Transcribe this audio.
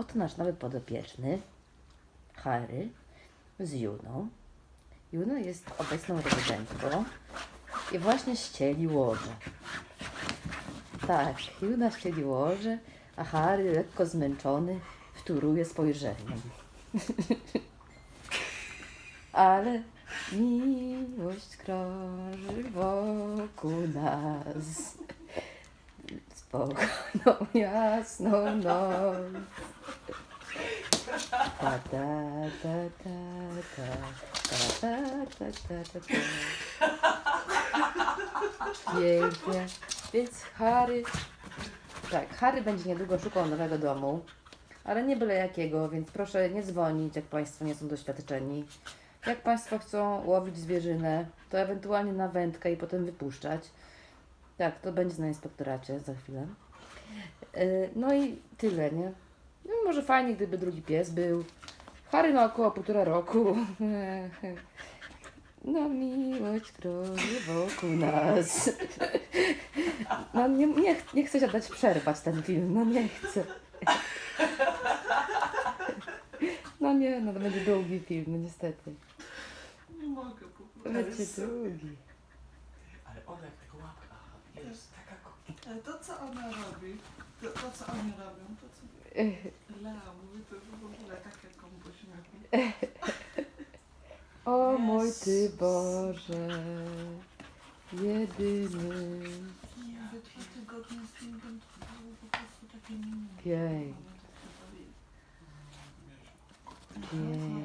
Oto nasz nowy podopieczny, Harry, z Juną. Juna jest obecną rezydentką i właśnie ścieli łoże. Tak, Juna ścieli łoże, a Harry, lekko zmęczony, wtóruje spojrzeniem. Ale miłość krąży wokół nas. Spokojną, jasną noc. Ta, ta, ta, ta, ta, ta, ta, ta, ta, ta. Pięknie. Więc Harry... Tak, Harry będzie niedługo szukał nowego domu. Ale nie byle jakiego, więc proszę nie dzwonić, jak Państwo nie są doświadczeni. Jak Państwo chcą łowić zwierzynę, to ewentualnie na wędkę i potem wypuszczać. Tak, to będzie na inspektoracie za chwilę. Yy, No i tyle, nie? Może fajnie, gdyby drugi pies był. Harry ma około półtora roku. No miłość krąży wokół nas. No nie, nie, nie chcę się dać przerwać ten film, no nie chcę. No nie, no to będzie długi film, no niestety. Nie mogę po prostu. Będzie długi. Ale ona jak tego łapka, jest taka ko- Ale to co ona robi, to, to co oni robią, to co O mój Ty Boże, jedyny. Ja ze